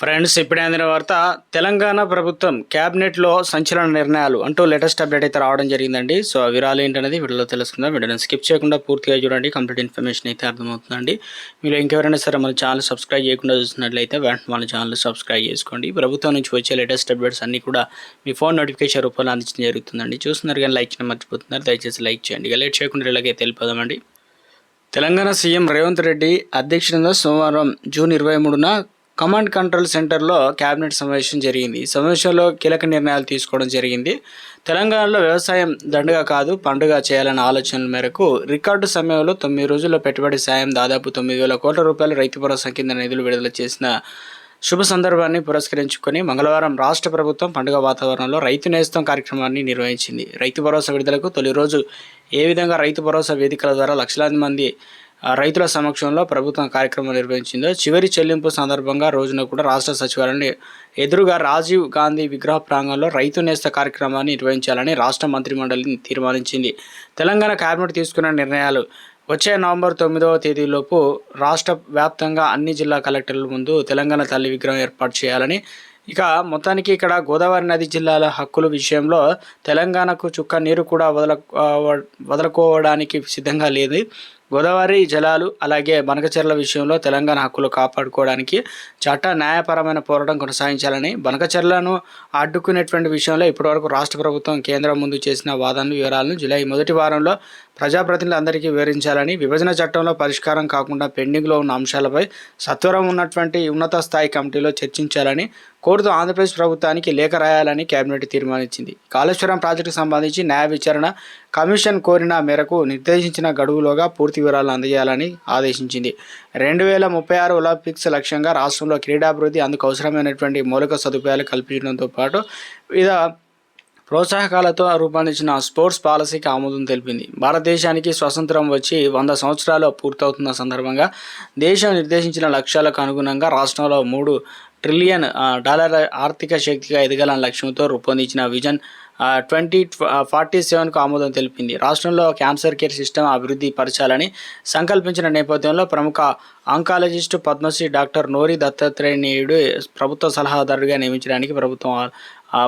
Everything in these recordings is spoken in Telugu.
ఫ్రెండ్స్ ఇప్పుడే అందిన వార్త తెలంగాణ ప్రభుత్వం క్యాబినెట్లో సంచలన నిర్ణయాలు అంటూ లేటెస్ట్ అప్డేట్ అయితే రావడం జరిగిందండి. సో వివరాలు ఏంటనేది వీడియోలో తెలుసుకుందాం. వీడియోని స్కిప్ చేయకుండా పూర్తిగా చూడండి. కంప్లీట్ ఇన్ఫర్మేషన్ అయితే అర్థమవుతుందండి. మీరు ఇంకెవరైనా సరే మన ఛానల్ సబ్స్క్రైబ్ చేయకుండా చూసినట్లయితే వెంటనే మన ఛానల్ సబ్స్క్రైబ్ చేసుకోండి. ప్రభుత్వం నుంచి వచ్చే లేటెస్ట్ అప్డేట్స్ అన్ని కూడా మీ ఫోన్ నోటిఫికేషన్ రూపంలో అందించడం జరుగుతుందండి. చూస్తున్నారు కానీ లైక్ చేయడం మర్చిపోతున్నారు. దయచేసి లైక్ చేయండి. లేట్ చేయకుండా ఇలాగే తెలిపోదామండి తెలంగాణ సీఎం రేవంత్ రెడ్డి అధ్యక్షతన సోమవారం జూన్ ఇరవై మూడున కమాండ్ కంట్రోల్ సెంటర్లో కేబినెట్ సమావేశం జరిగింది. సమావేశంలో కీలక నిర్ణయాలు తీసుకోవడం జరిగింది. తెలంగాణలో వ్యవసాయం దండగా కాదు పండుగ చేయాలన్న ఆలోచనల మేరకు రికార్డు సమయంలో తొమ్మిది రోజుల్లో పెట్టుబడి సాయం దాదాపు తొమ్మిది వేల కోట్ల రూపాయల రైతు భరోసా కింద నిధులు విడుదల చేసిన శుభ సందర్భాన్ని పురస్కరించుకొని మంగళవారం రాష్ట్ర ప్రభుత్వం పండుగ వాతావరణంలో రైతు నేస్తం కార్యక్రమాన్ని నిర్వహించింది. రైతు భరోసా విడుదలకు తొలి రోజు ఏ విధంగా రైతు భరోసా వేదికల ద్వారా లక్షలాది మంది రైతుల సమక్షంలో ప్రభుత్వం కార్యక్రమం నిర్వహించిందో చివరి చెల్లింపు సందర్భంగా రోజున కూడా రాష్ట్ర సచివాలయం ఎదురుగా రాజీవ్ గాంధీ విగ్రహ ప్రాంగణంలో రైతు నేస్త కార్యక్రమాన్ని నిర్వహించాలని రాష్ట్ర మంత్రిమండలి తీర్మానించింది. తెలంగాణ కేబినెట్ తీసుకున్న నిర్ణయాలు. వచ్చే నవంబర్ తొమ్మిదవ తేదీలోపు రాష్ట్ర వ్యాప్తంగా అన్ని జిల్లా కలెక్టర్ల ముందు తెలంగాణ తల్లి విగ్రహం ఏర్పాటు చేయాలని ఇక మొత్తానికి ఇక్కడ గోదావరి నది జిల్లాల హక్కుల విషయంలో తెలంగాణకు చుక్క నీరు కూడా వదల వదలుకోవడానికి సిద్ధంగా లేదు. గోదావరి జలాలు అలాగే బనకచెర్ల విషయంలో తెలంగాణ హక్కులు కాపాడుకోవడానికి చట్ట న్యాయపరమైన పోరాటం కొనసాగించాలని బనకచెర్లను అడ్డుకునేటువంటి విషయంలో ఇప్పటివరకు రాష్ట్ర ప్రభుత్వం కేంద్రం ముందు చేసిన వాదనలు వివరాలను జూలై మొదటి వారంలో ప్రజాప్రతినిధులందరికీ వివరించాలని విభజన చట్టంలో పరిష్కారం కాకుండా పెండింగ్లో ఉన్న అంశాలపై సత్వరం ఉన్నటువంటి ఉన్నత స్థాయి కమిటీలో చర్చించాలని కోరుతూ ఆంధ్రప్రదేశ్ ప్రభుత్వానికి లేఖ రాయాలని కేబినెట్ తీర్మానించింది. కాళేశ్వరం ప్రాజెక్టుకు సంబంధించి న్యాయ విచారణ కమిషన్ కోరిన మేరకు నిర్దేశించిన గడువులోగా పూర్తి వివరాలు అందజేయాలని ఆదేశించింది. రెండు వేల ముప్పై ఆరు ఒలింపిక్స్ లక్ష్యంగా రాష్ట్రంలో క్రీడాభివృద్ధి అందుకు అవసరమైనటువంటి మౌలిక సదుపాయాలు కల్పించడంతో పాటు వివిధ ప్రోత్సాహకాలతో రూపొందించిన స్పోర్ట్స్ పాలసీకి ఆమోదం తెలిపింది. భారతదేశానికి స్వతంత్రం వచ్చి వంద సంవత్సరాలు పూర్తవుతున్న సందర్భంగా దేశం నిర్దేశించిన లక్ష్యాలకు అనుగుణంగా రాష్ట్రంలో మూడు ట్రిలియన్ డాలర్ డాలర్ల ఆర్థిక శక్తిగా ఎదగాలన్న లక్ష్యంతో రూపొందించిన విజన్ ట్వంటీ ఫార్టీ సెవెన్కు ఆమోదం తెలిపింది. రాష్ట్రంలో క్యాన్సర్ కేర్ సిస్టమ్ అభివృద్ధి పరచాలని సంకల్పించిన నేపథ్యంలో ప్రముఖ ఆంకాలజిస్టు పద్మశ్రీ డాక్టర్ నోరి దత్తాత్రేయుడు ప్రభుత్వ సలహాదారుడిగా నియమించడానికి ప్రభుత్వం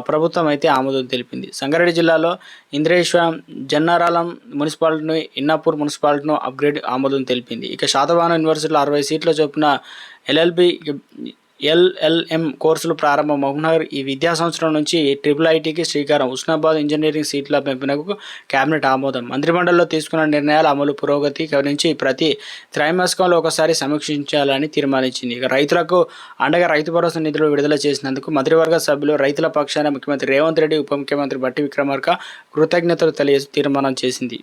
ప్రభుత్వం అయితే ఆమోదం తెలిపింది. సంగారెడ్డి జిల్లాలో ఇంద్రేశ్వరం జన్నారాలం మున్సిపాలిటీని ఇన్నాపూర్ మున్సిపాలిటీను అప్గ్రేడ్ ఆమోదం తెలిపింది. ఇక శాతవాహన యూనివర్సిటీలో అరవై సీట్ల చొప్పున ఎల్ఎల్బి ఎల్ఎల్ఎం కోర్సులు ప్రారంభం. మహబూబ్నగర్ ఈ విద్యా సంవత్సరం నుంచి ట్రిపుల్ ఐటీకి శ్రీకారం. ఉస్నాబాద్ ఇంజనీరింగ్ సీట్ల పెంపునకు కేబినెట్ ఆమోదం. మంత్రిమండలిలో తీసుకున్న నిర్ణయాల అమలు పురోగతి గమనించి ప్రతి త్రైమాసికంలో ఒకసారి సమీక్షించాలని తీర్మానించింది. ఇక రైతులకు అండగా రైతు భరోసా నిధులు విడుదల చేసినందుకు మంత్రివర్గ సభ్యులు రైతుల పక్షాన ముఖ్యమంత్రి రేవంత్ రెడ్డి ఉప ముఖ్యమంత్రి బట్టి విక్రమార్క కృతజ్ఞతలు తెలియ తీర్మానం చేసింది.